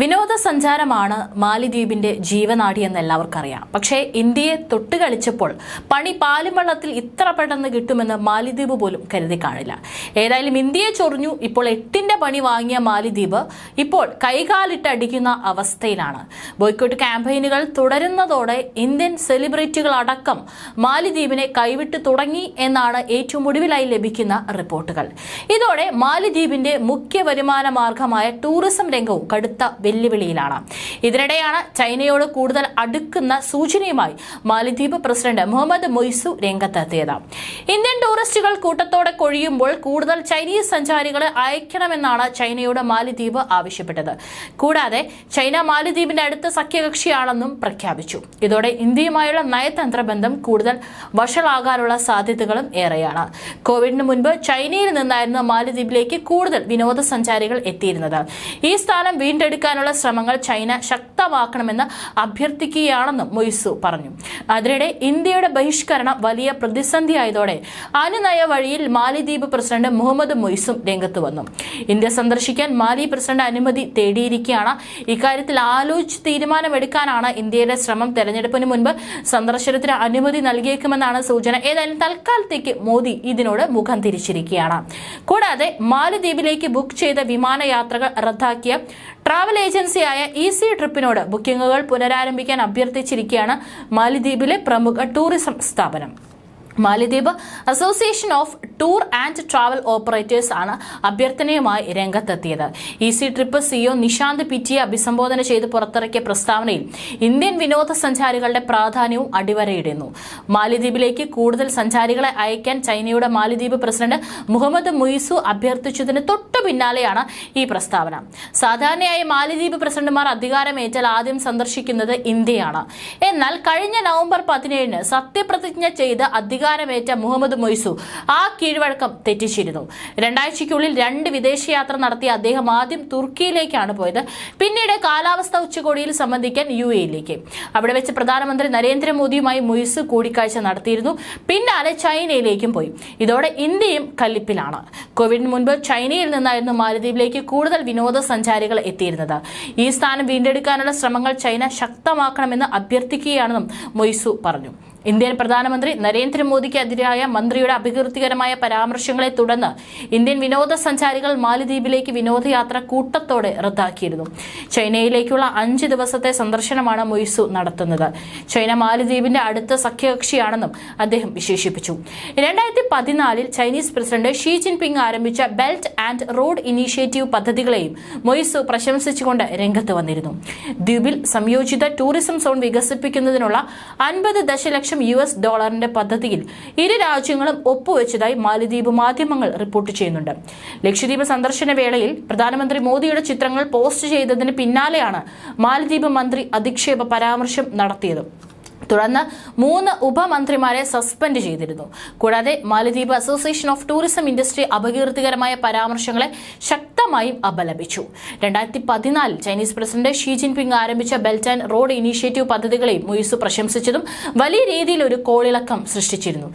വിനോദസഞ്ചാരമാണ് മാലിദ്വീപിന്റെ ജീവനാടി എന്ന് എല്ലാവർക്കും അറിയാം പക്ഷേ ഇന്ത്യയെ തൊട്ട് കളിച്ചപ്പോൾ പണി പാലും വെള്ളത്തിൽ ഇത്ര പെട്ടെന്ന് കിട്ടുമെന്ന് മാലിദ്വീപ് പോലും കരുതി കാണില്ല. ഏതായാലും ഇന്ത്യയെ ചൊറിഞ്ഞു ഇപ്പോൾ എട്ടിന്റെ പണി വാങ്ങിയ മാലിദ്വീപ് ഇപ്പോൾ കൈകാലിട്ട് അടിക്കുന്ന അവസ്ഥയിലാണ്. ബോയ്ക്കോട്ട് ക്യാമ്പയിനുകൾ തുടരുന്നതോടെ ഇന്ത്യൻ സെലിബ്രിറ്റികൾ അടക്കം മാലിദ്വീപിനെ കൈവിട്ട് തുടങ്ങി എന്നാണ് ഏറ്റവും ഒടുവിലായി ലഭിക്കുന്ന റിപ്പോർട്ടുകൾ. ഇതോടെ മാലിദ്വീപിന്റെ മുഖ്യ വരുമാന മാർഗമായ ടൂറിസം രംഗവും കടുത്ത വെല്ലുവിളിയിലാണ്. ഇതിനിടെയാണ് ചൈനയോട് കൂടുതൽ അടുക്കുന്ന സൂചനയുമായി മാലിദ്വീപ് പ്രസിഡന്റ് മുഹമ്മദ് മൊയ്സു രംഗത്തെത്തിയത്. ഇന്ത്യൻ ടൂറിസ്റ്റുകൾ കൂട്ടത്തോടെ കൊഴിയുമ്പോൾ കൂടുതൽ ചൈനീസ് സഞ്ചാരികളെ അയക്കണമെന്നാണ് ചൈനയോട് മാലിദ്വീപ് ആവശ്യപ്പെട്ടത്. കൂടാതെ ചൈന മാലിദ്വീപിന്റെ അടുത്ത സഖ്യകക്ഷിയാണെന്നും പ്രഖ്യാപിച്ചു. ഇതോടെ ഇന്ത്യയുമായുള്ള നയതന്ത്ര ബന്ധം കൂടുതൽ വഷളാകാനുള്ള സാധ്യതകളും ഏറെയാണ്. കോവിഡിന് മുൻപ് ചൈനയിൽ നിന്നായിരുന്നു മാലിദ്വീപിലേക്ക് കൂടുതൽ വിനോദസഞ്ചാരികൾ എത്തിയിരുന്നത്. ഈ സ്ഥാനം വീണ്ടെടുക്കാനുള്ള ശ്രമങ്ങൾ ചൈന ശക്തമാക്കണമെന്ന് അഭ്യർത്ഥിക്കുകയാണെന്നും മൊയ്സു പറഞ്ഞു. അതിനിടെ ഇന്ത്യയുടെ ബഹിഷ്കരണം വലിയ പ്രതിസന്ധിയായതോടെ അനുനയ വഴിയിൽ മാലിദ്വീപ് പ്രസിഡന്റ് മുഹമ്മദ് മൊയ്സും രംഗത്ത് വന്നു. ഇന്ത്യ സന്ദർശിക്കാൻ മാലി പ്രസിഡന്റ് അനുമതി തേടിയിരിക്കുകയാണ്. ഇക്കാര്യത്തിൽ ആലോചിച്ച് തീരുമാനമെടുക്കാനാണ് ഇന്ത്യയുടെ ശ്രമം. തെരഞ്ഞെടുപ്പിന് മുൻപ് സന്ദർശനത്തിന് അനുമതി നൽകിയേക്കുമെന്നാണ് സൂചന. ഏതായാലും തൽക്കാലത്തേക്ക് മോദി ഇതിനോട് മുഖം തിരിച്ചിരിക്കുകയാണ്. കൂടാതെ മാലിദ്വീപിലേക്ക് ബുക്ക് ചെയ്ത വിമാനയാത്രകൾ റദ്ദാക്കിയ ട്രാവൽ ഏജൻസിയായ ഈസി ട്രിപ്പിനോട് ബുക്കിംഗുകൾ പുനരാരംഭിക്കാൻ അഭ്യർത്ഥിച്ചിരിക്കുകയാണ് മാലിദ്വീപിലെ പ്രമുഖ ടൂറിസം സ്ഥാപനം. മാലിദ്വീപ് association of tour and travel operators ആണ് അഭ്യർത്ഥനയുമായി രംഗത്തെത്തിയത്. സി ട്രിപ്പ് സിഒ നിശാന്ത് പിറ്റിയെ അഭിസംബോധന ചെയ്ത് പുറത്തിറക്കിയ പ്രസ്താവനയിൽ ഇന്ത്യൻ വിനോദസഞ്ചാരികളുടെ പ്രാധാന്യവും അടിവരയിടുന്നു. മാലിദ്വീപിലേക്ക് കൂടുതൽ സഞ്ചാരികളെ അയക്കാൻ ചൈനയുടെ മാലിദ്വീപ് പ്രസിഡന്റ് മുഹമ്മദ് മുയിസു അഭ്യർത്ഥിച്ചതിന് തൊട്ടു പിന്നാലെയാണ് ഈ പ്രസ്താവന. സാധാരണയായി മാലിദ്വീപ് പ്രസിഡന്റുമാർ അധികാരമേറ്റാൽ ആദ്യം സന്ദർശിക്കുന്നത് ഇന്ത്യയാണ്. എന്നാൽ കഴിഞ്ഞ നവംബർ പതിനേഴിന് സത്യപ്രതിജ്ഞ ചെയ്ത് അധികാരമേറ്റ മുഹമ്മദ് മൊയ്സു ആ കീഴ്വഴക്കം തെറ്റിച്ചിരുന്നു. രണ്ടാഴ്ചയ്ക്കുള്ളിൽ രണ്ട് വിദേശയാത്ര നടത്തിയ അദ്ദേഹം ആദ്യം തുർക്കിയിലേക്കാണ് പോയത്. പിന്നീട് കാലാവസ്ഥ ഉച്ചകോടിയിൽ സംബന്ധിക്കാൻ യു എയിലേക്ക് അവിടെ വെച്ച് പ്രധാനമന്ത്രി നരേന്ദ്രമോദിയുമായി മൊയ്സ് കൂടിക്കാഴ്ച നടത്തിയിരുന്നു. പിന്നാലെ ചൈനയിലേക്കും പോയി. ഇതോടെ ഇന്ത്യയും കല്ലിപ്പിലാണ്. കോവിഡിന് മുൻപ് ചൈനയിൽ നിന്നായിരുന്നു മാലദ്വീപിലേക്ക് കൂടുതൽ വിനോദസഞ്ചാരികൾ എത്തിയിരുന്നത്. ഈ സ്ഥാനം വീണ്ടെടുക്കാനുള്ള ശ്രമങ്ങൾ ചൈന ശക്തമാക്കണമെന്ന് അഭ്യർത്ഥിക്കുകയാണെന്നും മൊയ്സു പറഞ്ഞു. ഇന്ത്യൻ പ്രധാനമന്ത്രി നരേന്ദ്രമോദിക്കെതിരായ മന്ത്രിയുടെ അപകീർത്തികരമായ പരാമർശങ്ങളെ തുടർന്ന് ഇന്ത്യൻ വിനോദസഞ്ചാരികൾ മാലിദ്വീപിലേക്ക് വിനോദയാത്ര കൂട്ടത്തോടെ റദ്ദാക്കിയിരുന്നു. ചൈനയിലേക്കുള്ള അഞ്ച് ദിവസത്തെ സന്ദർശനമാണ് മൊയ്സു നടത്തുന്നത്. ചൈന മാലിദ്വീപിന്റെ അടുത്ത സഖ്യകക്ഷിയാണെന്നും അദ്ദേഹം വിശേഷിപ്പിച്ചു. രണ്ടായിരത്തി പതിനാലിൽ ചൈനീസ് പ്രസിഡന്റ് ഷീ ജിൻപിങ് ആരംഭിച്ച ബെൽറ്റ് ആൻഡ് റോഡ് ഇനീഷ്യേറ്റീവ് പദ്ധതികളെയും മൊയ്സു പ്രശംസിച്ചുകൊണ്ട് രംഗത്ത് വന്നിരുന്നു. ദ്വീപിൽ സംയോജിത ടൂറിസം സോൺ വികസിപ്പിക്കുന്നതിനുള്ള അൻപത് ദശലക്ഷം യു എസ് ഡോളറിന്റെ പദ്ധതിയിൽ ഇരു രാജ്യങ്ങളും ഒപ്പുവെച്ചതായി മാലിദ്വീപ് മാധ്യമങ്ങൾ റിപ്പോർട്ട് ചെയ്യുന്നുണ്ട്. ലക്ഷദ്വീപ് സന്ദർശന വേളയിൽ പ്രധാനമന്ത്രി മോദിയുടെ ചിത്രങ്ങൾ പോസ്റ്റ് ചെയ്തതിന് പിന്നാലെയാണ് മാലിദ്വീപ് മന്ത്രി അധിക്ഷേപ പരാമർശം നടത്തിയത്. തുടർന്ന് മൂന്ന് ഉപമന്ത്രിമാരെ സസ്പെൻഡ് ചെയ്തിരുന്നു. കൂടാതെ Maldives Association of Tourism Industry അപകീർത്തികരമായ പരാമർശങ്ങളെ ശക്തമായും അപലപിച്ചു. രണ്ടായിരത്തി പതിനാലിൽ ചൈനീസ് പ്രസിഡന്റ് ഷീ ജിൻപിങ് ആരംഭിച്ച ബെൽറ്റ് ആൻഡ് റോഡ് ഇനീഷ്യേറ്റീവ് പദ്ധതികളെയും മുയിസു പ്രശംസിച്ചതും വലിയ രീതിയിൽ ഒരു കോളിളക്കം സൃഷ്ടിച്ചിരുന്നു.